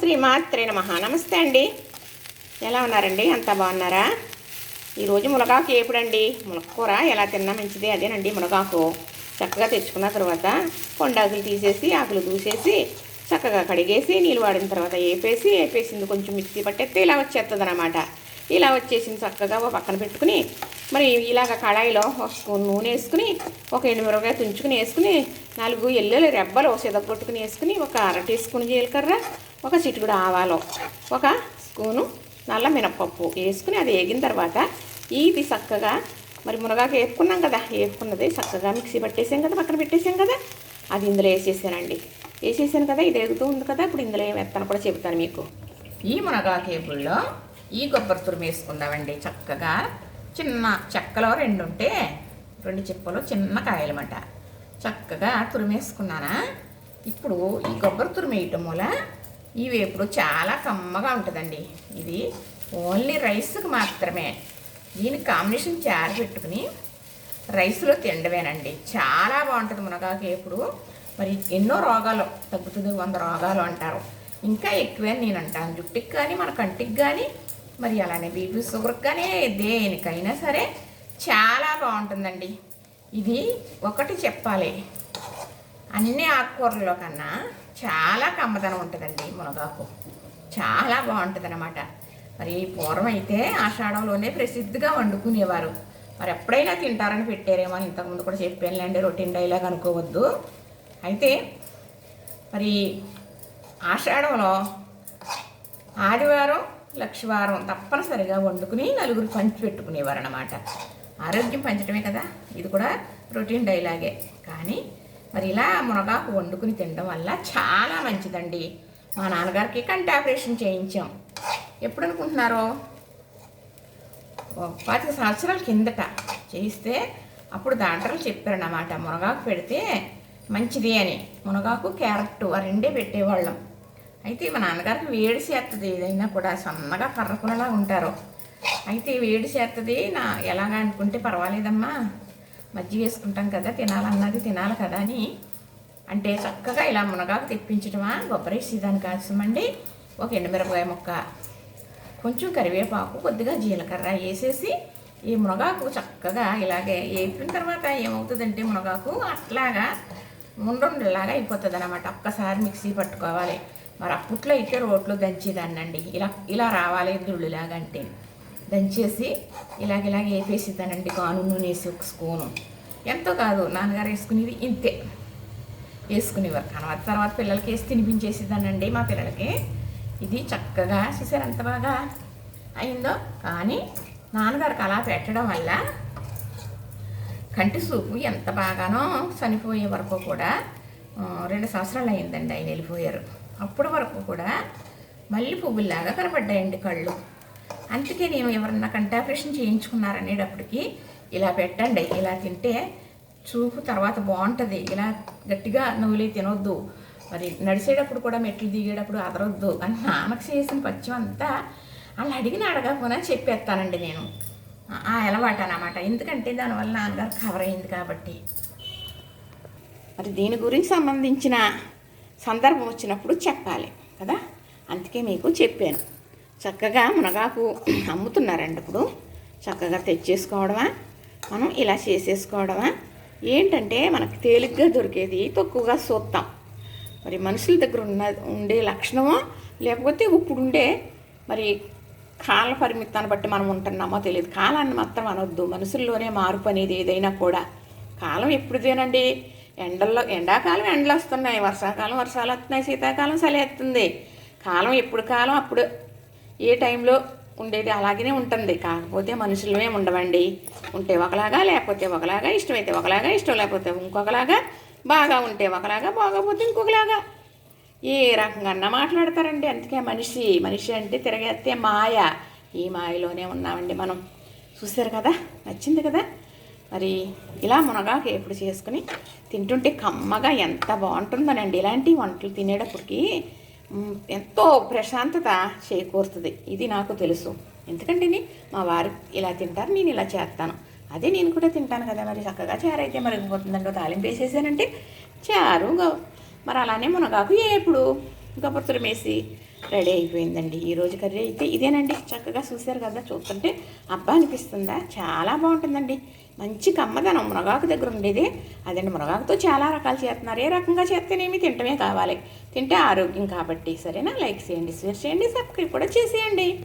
శ్రీమాత్రే నమ. నమస్తే అండి. ఎలా ఉన్నారండి? అంతా బాగున్నారా? ఈరోజు మునగాకు ఏపుడండి మునక్కూర? ఎలా తిన్నా మంచిది? అదేనండి మునగాకు. చక్కగా తెచ్చుకున్న తర్వాత కొండాకులు తీసేసి ఆకులు దూసేసి చక్కగా కడిగేసి నీళ్ళు వాడిన తర్వాత వేపేసి వేపేసింది కొంచెం మిక్సీ పట్టేస్తే ఇలా వచ్చేస్తుంది అనమాట ఇలా వచ్చేసింది చక్కగా ఓ పక్కన పెట్టుకుని మరి ఇలాగ కడాయిలో ఒక స్పూన్ నూనె వేసుకుని ఒక ఎండుమిరపకాయ తుంచుకుని వేసుకుని నాలుగు ఎల్లుల్లి రెబ్బలు సిదగొట్టుకుని వేసుకుని ఒక అర టీ స్పూన్ జీలకర్ర ఒక చిటికుడు ఆవాలు ఒక స్పూను నల్ల మినపప్పు వేసుకుని అది వేగిన తర్వాత ఇది చక్కగా మరి మునగాకు వేపుకున్నాం కదా వేపుకున్నది చక్కగా మిక్సీ పట్టేసాం కదా పక్కన పెట్టేసాం కదా అది ఇందులో వేసేసానండి. వేసేసాను కదా ఇది ఎగుతూ ఉంది కదా ఇప్పుడు ఇందులో ఏం వేస్తాను కూడా చెబుతాను మీకు. ఈ మునగాకేపుల్లో ఈ కొబ్బరి తురుము వేసుకుందామండి చక్కగా చిన్న చెక్కలో రెండు ఉంటే రెండు చిప్పలు చిన్న కాయలమాట. చక్కగా తురిమేసుకున్నానా? ఇప్పుడు ఈ కొబ్బరి తురిమేయటం వల్ల ఈ వేపుడు చాలా కమ్మగా ఉంటుందండి. ఇది ఓన్లీ రైస్కి మాత్రమే. దీని కాంబినేషన్ చారు పెట్టుకుని రైస్లో తినడమేనండి చాలా బాగుంటుంది మునగాకు వేపుడు. మరి ఎన్నో రోగాలు తగ్గుతుంది వంద రోగాలు అంటారు. ఇంకా ఎక్కువే నేను అంటాను జుట్టుకి కానీ మన కంటికి కానీ మరి అలానే బీపీ షుగర్ కానీ దేనికైనా సరే చాలా బాగుంటుందండి. ఇది ఒకటి చెప్పాలి. అన్ని ఆకుకూరల్లో కన్నా చాలా కమ్మదనం ఉంటుందండి మునగాకు. చాలా బాగుంటుంది అనమాట మరి పూర్వం అయితే ఆషాఢంలోనే ప్రసిద్ధిగా వండుకునేవారు. మరి ఎప్పుడైనా తింటారని పెట్టారేమో ఇంతకుముందు కూడా చెప్పానులేండి రొటీన్ డైలాగ్ అనుకోవద్దు. అయితే మరి ఆషాఢంలో ఆదివారం లక్షవారం తప్పనిసరిగా వండుకుని నలుగురు పంచి పెట్టుకునేవారు అనమాట ఆరోగ్యం పంచడమే కదా? ఇది కూడా రొటీన్ డైలాగే. కానీ మరి ఇలా మునగాకు వండుకుని తినడం వల్ల చాలా మంచిదండి. మా నాన్నగారికి కంటి ఆపరేషన్ చేయించాం. ఎప్పుడు అనుకుంటున్నారో పది పాతిక సంవత్సరాల కిందట. చేయిస్తే అప్పుడు డాక్టర్లు చెప్పారన్నమాట మునగాకు పెడితే మంచిది అని. మునగాకు క్యారెట్ ఆ రెండే పెట్టేవాళ్ళం. అయితే మా నాన్నగారికి వేడి చేస్తుంది ఏదైనా కూడా సన్నగా కర్రకులలా ఉంటారు. అయితే వేడి చేస్తుంది నా ఎలాగా అనుకుంటే పర్వాలేదమ్మా మజ్జిగ వేసుకుంటాం కదా తినాలన్నది తినాలి కదా అని. అంటే చక్కగా ఇలా మునగాకు తెప్పించడమా కొబ్బరి వేసి దాని కాసమండి ఒక ఎండుమిరపకాయ ముక్క కొంచెం కరివేపాకు కొద్దిగా జీలకర్ర వేసేసి ఈ మునగాకు చక్కగా ఇలాగే వేపిన తర్వాత ఏమవుతుందంటే మునగాకు అట్లాగా ముండుండలాగా అయిపోతుంది అనమాట ఒక్కసారి మిక్సీ పట్టుకోవాలి. మరి అప్పట్లో అయితే రోట్లో దంచేదాన్నండి. ఇలా ఇలా రావాలి దుళ్ళులాగా అంటే దంచేసి ఇలాగ ఇలాగ వేపేసేదానండి కాను నూనె వేసి ఒక స్పూను. ఎంతో కాదు నాన్నగారు వేసుకునేది ఇంతే. వేసుకునేవారు. తర్వాత తర్వాత పిల్లలకి వేసి తినిపించేసేదానండి మా పిల్లలకి. ఇది చక్కగా చేశారు ఎంత బాగా అయిందో. కానీ నాన్నగారికి అలా పెట్టడం వల్ల కంటి చూపు ఎంత బాగానో చనిపోయే వరకు కూడా రెండు సంవత్సరాలు అయిందండి ఆయన వెళ్ళిపోయారు. అప్పటి వరకు కూడా మళ్ళీ పువ్వుల్లాగా కనపడ్డాయండి కళ్ళు. అందుకే నేను ఎవరన్నా కంటాపరేషన్ చేయించుకున్నారనేటప్పటికి ఇలా పెట్టండి ఇలా తింటే చూపు తర్వాత బాగుంటుంది. ఇలా గట్టిగా నువ్వులే తినొద్దు. మరి నడిచేటప్పుడు కూడా మెట్లు దిగేటప్పుడు అదరొద్దు అని నాన్నకు చేసిన పచ్చం అంతా అలా అడిగిన అడగకపోయినా చెప్పేస్తానండి నేను. ఆ- అలవాటు అనమాట ఎందుకంటే దానివల్ల నాన్నగారు కవర్ అయింది కాబట్టి. మరి దీని గురించి సంబంధించిన సందర్భం వచ్చినప్పుడు చెప్పాలి కదా? అందుకే మీకు చెప్పాను. చక్కగా మునగాకు అమ్ముతున్నారండి ఇప్పుడు. చక్కగా తెచ్చేసుకోవడమా? మనం ఇలా చేసేసుకోవడమా? ఏంటంటే మనకి తేలిగ్గా దొరికేది తక్కువగా చూస్తాం. మరి మనుషుల దగ్గర ఉన్న ఉండే లక్షణమో లేకపోతే ఇప్పుడు ఉండే మరి కాల పరిమితాన్ని బట్టి మనం ఉంటున్నామో తెలియదు. కాలాన్ని మాత్రం అనొద్దు. మనుషుల్లోనే మార్పు అనేది ఏదైనా కూడా. కాలం ఎప్పుడుదేనండి? ఎండల్లో ఎండాకాలం ఎండలు వస్తున్నాయి. వర్షాకాలం వర్షాలు వస్తున్నాయి. శీతాకాలం చలి వస్తుంది కాలం ఎప్పుడు కాలం అప్పుడు ఏ టైంలో ఉండేది అలాగనే ఉంటుంది. కాకపోతే మనుషులమే ఉండవండి. ఉంటే ఒకలాగా లేకపోతే ఒకలాగా ఇష్టమైతే ఒకలాగా ఇష్టం లేకపోతే ఇంకొకలాగా బాగా ఉంటే ఒకలాగా బాగోపోతే ఇంకొకలాగా. ఏ రకంగా మాట్లాడతారండి. అందుకే మనిషి మనిషి అంటే తిరగేస్తే మాయ. ఈ మాయలోనే ఉన్నామండి మనం. చూశారు కదా? నచ్చింది కదా? మరి ఇలా మునగాకు ఎప్పుడు చేసుకుని తింటుంటే కమ్మగా ఎంత బాగుంటుందనండి. ఇలాంటి వంటలు తినేటప్పటికి ఎంతో ప్రశాంతత చేకూరుతుంది. ఇది నాకు తెలుసు. ఎందుకంటే మా వారు ఇలా తింటారు నేను ఇలా చేస్తాను. అదే నేను కూడా తింటాను కదా మరి. చక్కగా చారు అయితే మరిగిపోతుందంటే తాలింపు వేసేసానంటే చారు మరి అలానే మునగాకు ఎప్పుడు గొప్పతురం వేసి రెడీ అయిపోయిందండి. ఈ రోజు కర్రీ అయితే ఇదేనండి. చక్కగా చూశారు కదా చూస్తుంటే అబ్బా అనిపిస్తుందా? చాలా బాగుంటుందండి. మంచి కమ్మదనం. మునగాకు దగ్గర ఉండేది. అదండి మునగాకుతో చాలా రకాలు చేస్తున్నారు. ఏ రకంగా చేస్తేనేమి తింటమే కావాలి. తింటే ఆరోగ్యం కాబట్టి సరేనా? లైక్ చేయండి షేర్ చేయండి సబ్స్క్రైబ్ కూడా చేసేయండి.